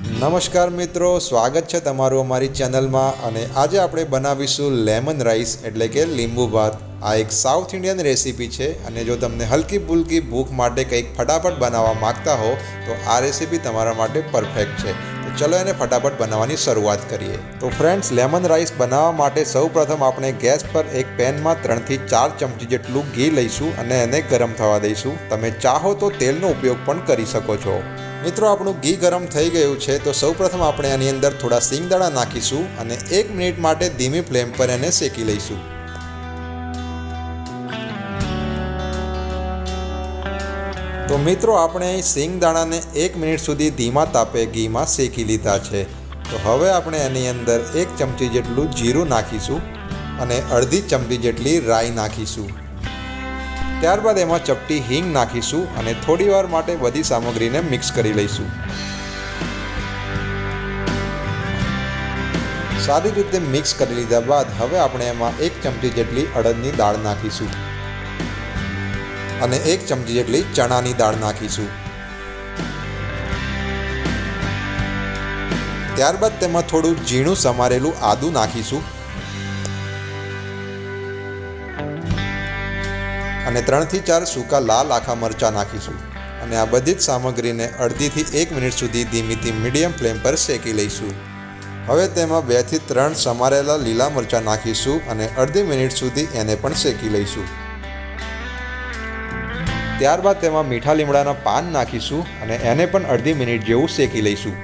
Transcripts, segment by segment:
નમસ્કાર મિત્રો, સ્વાગત છે તમારું અમારી ચેનલમાં અને આજે આપણે બનાવીશું લેમન રાઈસ એટલે કે લીંબુ ભાત. આ એક સાઉથ ઇન્ડિયન રેસીપી છે અને જો તમને હલકી ફુલકી ભૂખ માટે કંઈક ફટાફટ બનાવવા માંગતા હો, તો આ રેસીપી તમારા માટે પરફેક્ટ છે. તો ચલો એને ફટાફટ બનાવવાની શરૂઆત કરીએ. તો ફ્રેન્ડ્સ લેમન રાઈસ બનાવવા માટે સૌપ્રથમ આપણે ગેસ પર એક પેનમાં ત્રણથી ચાર ચમચી જેટલું ઘી લઈશું અને એને ગરમ થવા દઈશું. તમે ચાહો તો તેલનો ઉપયોગ પણ કરી શકો છો. મિત્રો, આપણું ઘી ગરમ થઈ ગયું છે, તો સૌપ્રથમ આપણે આની અંદર થોડા સિંગદાણા નાખીશું અને એક મિનિટ માટે ધીમી ફ્લેમ પર એને શેકી લઈશું. તો મિત્રો, આપણે અહીં સિંગદાણાને એક મિનિટ સુધી ધીમા તાપે ઘીમાં શેકી લીધા છે. તો હવે આપણે એની અંદર એક ચમચી જેટલું જીરું નાખીશું અને અડધી ચમચી જેટલી રાઈ નાખીશું. ત્યારબાદ એમાં ચપટી હિંગ નાખીશું અને થોડી વાર માટે બધી સામગ્રીને મિક્સ કરી લઈશું. સારી રીતે મિક્સ કરી લીધા બાદ હવે આપણે એમાં એક ચમચી જેટલી અડદની દાળ નાખીશું. અને એક ચમચી જેટલી ચણાની દાળ નાખીશું. ત્યારબાદ તેમાં થોડું ઝીણું સમારેલું આદું નાખીશું. અને ત્રણથી ચાર સૂકા લાલ આખા મરચાં નાખીશું. અને આ બધી જ સામગ્રીને અડધીથી એક મિનિટ સુધી ધીમીથી મીડિયમ ફ્લેમ પર શેકી લઈશું. હવે તેમાં બેથી ત્રણ સમારેલા લીલા મરચાં નાખીશું અને અડધી મિનિટ સુધી એને પણ શેકી લઈશું. ત્યારબાદ તેમાં મીઠા લીમડાના પાન નાખીશું અને એને પણ અડધી મિનિટ જેવું શેકી લઈશું.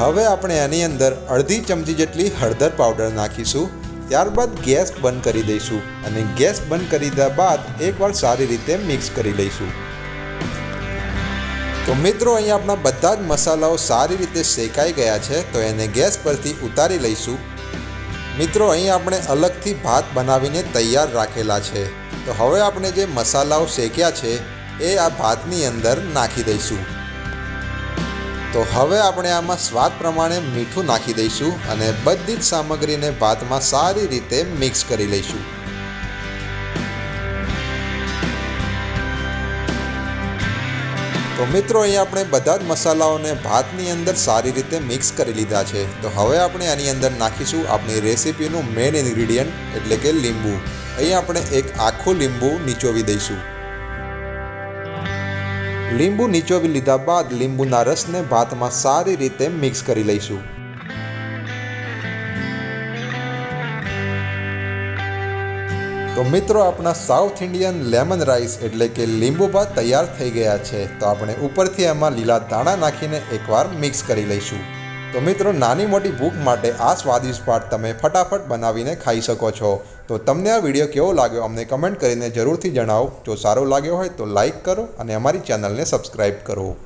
હવે આપણે એની અંદર અડધી ચમચી જેટલી હળદર પાવડર નાખીશું. ત્યારબાદ ગેસ બંધ કરી દઈશું અને ગેસ બંધ કરી દીધા બાદ એકવાર સારી રીતે મિક્સ કરી લઈશું. તો મિત્રો, અહીંયા આપણા બધા જ મસાલાઓ સારી રીતે શેકાઈ ગયા છે, તો એને ગેસ પરથી ઉતારી લઈશું. મિત્રો, અહીં આપણે અલગથી ભાત બનાવીને તૈયાર રાખેલા છે. તો હવે આપણે જે મસાલાઓ શેક્યા છે, એ આ ભાતની અંદર નાખી દઈશું. તો હવે આપણે આમાં સ્વાદ પ્રમાણે મીઠું નાખી દઈશું અને બધી જ સામગ્રીને ભાતમાં સારી રીતે મિક્સ કરી લઈશું. તો મિત્રો, અહીં આપણે બધા જ મસાલાઓને ભાતની અંદર સારી રીતે મિક્સ કરી લીધા છે. તો હવે આપણે આની અંદર નાખીશું આપણી રેસીપીનું મેઇન ઇન્ગ્રીડિયન્ટ એટલે કે લીંબુ. અહીં આપણે એક આખું લીંબુ નીચોવી દઈશું. લીંબુ નીચોવી લીધા બાદ લીંબુના રસને ભાતમાં સારી રીતે મિક્સ કરી લઈશું. તો મિત્રો, આપણા સાઉથ ઇન્ડિયન લેમન રાઈસ એટલે કે લીંબુ ભાત તૈયાર થઈ ગયા છે. તો આપણે ઉપરથી એમાં લીલા દાણા નાખીને એકવાર મિક્સ કરી લઈશું. તો મિત્રો, નાની મોટી ભૂખ માટે આ સ્વાદિષ્ટ પાટ તમે ફટાફટ બનાવીને ખાઈ શકો છો. તો તમને આ વીડિયો કેવો લાગ્યો અમને કમેન્ટ કરીને જરૂરથી જણાવો. જો સારો લાગ્યો હોય તો લાઈક કરો અને અમારી ચેનલને સબસ્ક્રાઈબ કરો.